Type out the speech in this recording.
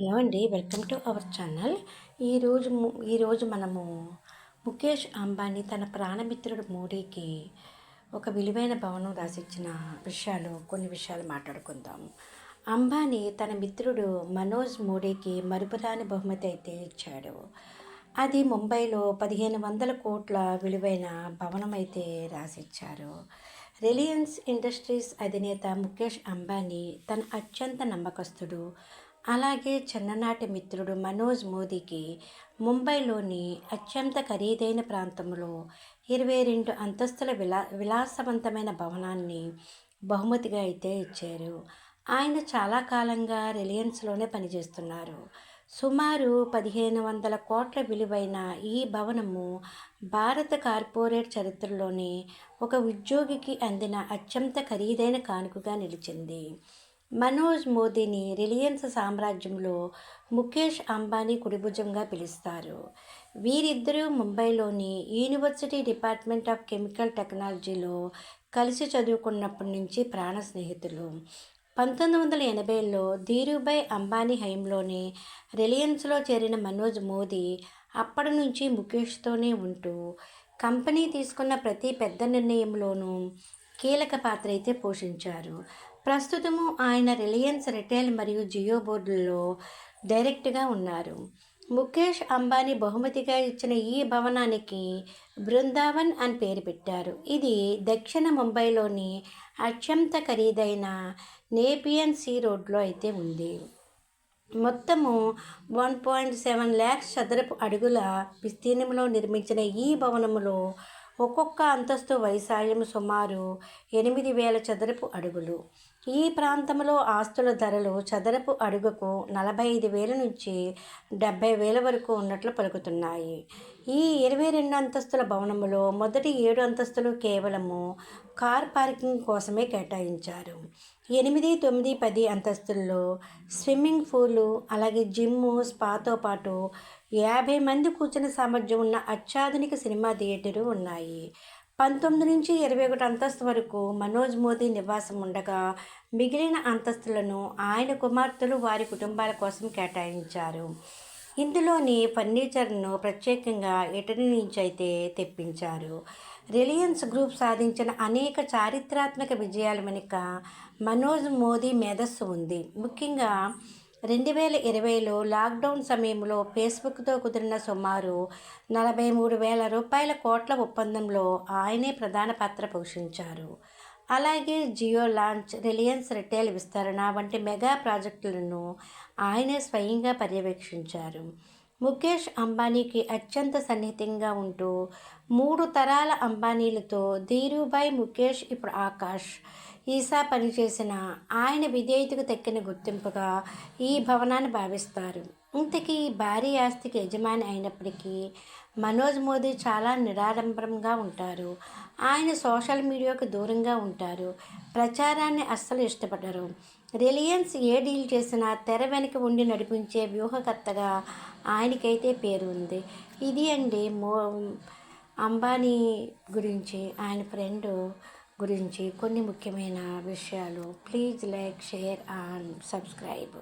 Hello అండి welcome to our channel. ఈరోజు ము- ఈరోజు మనము ముఖేష్ అంబానీ తన ప్రాణమిత్రుడు మోడీకి ఒక విలువైన భవనం రాసిచ్చిన విషయాలు కొన్ని విషయాలు మాట్లాడుకుందాం. అంబానీ తన మిత్రుడు మనోజ్ మోడీకి మరుపురాని బహుమతి అయితే ఇచ్చాడు. అది ముంబైలో పదిహేను వందల కోట్ల విలువైన భవనం అయితే రాసిచ్చారు. రిలయన్స్ ఇండస్ట్రీస్ అధినేత ముఖేష్ అంబానీ తన అత్యంత నమ్మకస్తుడు అలాగే చిన్ననాటి మిత్రుడు మనోజ్ మోదీకి ముంబైలోని అత్యంత ఖరీదైన ప్రాంతంలో ఇరవై రెండు అంతస్తుల విలా విలాసవంతమైన భవనాన్ని బహుమతిగా అయితే ఇచ్చారు. ఆయన చాలా కాలంగా రిలయన్స్లోనే పనిచేస్తున్నారు. సుమారు పదిహేను వందల కోట్ల విలువైన ఈ భవనము భారత కార్పొరేట్ చరిత్రలోని ఒక ఉద్యోగికి అందిన అత్యంత ఖరీదైన కానుకగా నిలిచింది. మనోజ్ మోదీని రిలయన్స్ సామ్రాజ్యంలో ముఖేష్ అంబానీ కుడిభుజంగా పిలుస్తారు. వీరిద్దరూ ముంబైలోని యూనివర్సిటీ డిపార్ట్మెంట్ ఆఫ్ కెమికల్ టెక్నాలజీలో కలిసి చదువుకున్నప్పటి నుంచి ప్రాణ స్నేహితులు. పంతొమ్మిది వందల ఎనభైలో ధీరుభాయ్ అంబానీ హయంలోనే రిలయన్స్లో చేరిన మనోజ్ మోదీ అప్పటి నుంచి ముఖేష్తోనే ఉంటూ కంపెనీ తీసుకున్న ప్రతి పెద్ద నిర్ణయంలోనూ కీలక పాత్ర అయితే పోషించారు. ప్రస్తుతము ఆయన రిలయన్స్ రిటైల్ మరియు జియో బోర్డులో డైరెక్ట్గా ఉన్నారు. ముఖేష్ అంబానీ బహుమతిగా ఇచ్చిన ఈ భవనానికి బృందావన్ అని పేరు పెట్టారు. ఇది దక్షిణ ముంబైలోని అత్యంత ఖరీదైన నేపియన్ సీ రోడ్లో అయితే ఉంది. మొత్తము వన్ పాయింట్ సెవెన్ ల్యాక్స్ చదరపు అడుగుల విస్తీర్ణంలో నిర్మించిన ఈ భవనములో ఒక్కొక్క అంతస్తు వైశాల్యం సుమారు ఎనిమిది వేల చదరపు అడుగులు. ఈ ప్రాంతంలో ఆస్తుల ధరలు చదరపు అడుగుకు నలభై ఐదు వేల నుంచి డెబ్బై వేల వరకు ఉన్నట్లు పలుకుతున్నాయి. ఈ ఇరవై రెండు అంతస్తుల భవనములో మొదటి ఏడు అంతస్తులు కేవలము కార్ పార్కింగ్ కోసమే కేటాయించారు. ఎనిమిది తొమ్మిది పది అంతస్తుల్లో స్విమ్మింగ్ పూలు అలాగే జిమ్ము స్పాతో పాటు యాభై మంది కూర్చుని సామర్థ్యం ఉన్న అత్యాధునిక సినిమా థియేటరు ఉన్నాయి. పంతొమ్మిది నుంచి ఇరవై ఒకటి అంతస్తు వరకు మనోజ్ మోదీ నివాసం ఉండగా మిగిలిన అంతస్తులను ఆయన కుమార్తెలు వారి కుటుంబాల కోసం కేటాయించారు. ఇందులోని ఫర్నిచర్ను ప్రత్యేకంగా ఇటలీ నుంచి అయితే తెప్పించారు. రిలయన్స్ గ్రూప్ సాధించిన అనేక చారిత్రాత్మక విజయాల వెనుక మనోజ్ మోదీ మేధస్సు ఉంది. ముఖ్యంగా రెండు వేల ఇరవైలో లాక్డౌన్ సమయంలో ఫేస్బుక్తో కుదిరిన సుమారు నలభై మూడు వేల రూపాయల కోట్ల ఒప్పందంలో ఆయనే ప్రధాన పాత్ర పోషించారు. అలాగే జియో లాంచ్ రిలయన్స్ రిటైల్ విస్తరణ వంటి మెగా ప్రాజెక్టులను ఆయనే స్వయంగా పర్యవేక్షించారు. ముఖేష్ అంబానీకి అత్యంత సన్నిహితంగా ఉంటూ మూడు తరాల అంబానీలతో ధీరుభాయ్ ముఖేష్ ఇప్పుడు ఆకాష్ ఈసా పనిచేసిన ఆయన విధేయతకు తక్కిన గుర్తింపుగా ఈ భవనాన్ని భావిస్తారు. ఇంతకీ భారీ ఆస్తికి యజమాని అయినప్పటికీ మనోజ్ మోదీ చాలా నిరాడంబరంగా ఉంటారు. ఆయన సోషల్ మీడియాకు దూరంగా ఉంటారు. ప్రచారాన్ని అస్సలు ఇష్టపడరు. రిలయన్స్ ఏ డీల్ చేసినా తెర వెనక ఉండి నడిపించే వ్యూహకర్తగా ఆయనకైతే పేరు ఉంది. ఇది అండి మో అంబానీ గురించి. ఆయన ఫ్రెండు గురించి కొన్ని ముఖ్యమైన విషయాలు please like share and subscribe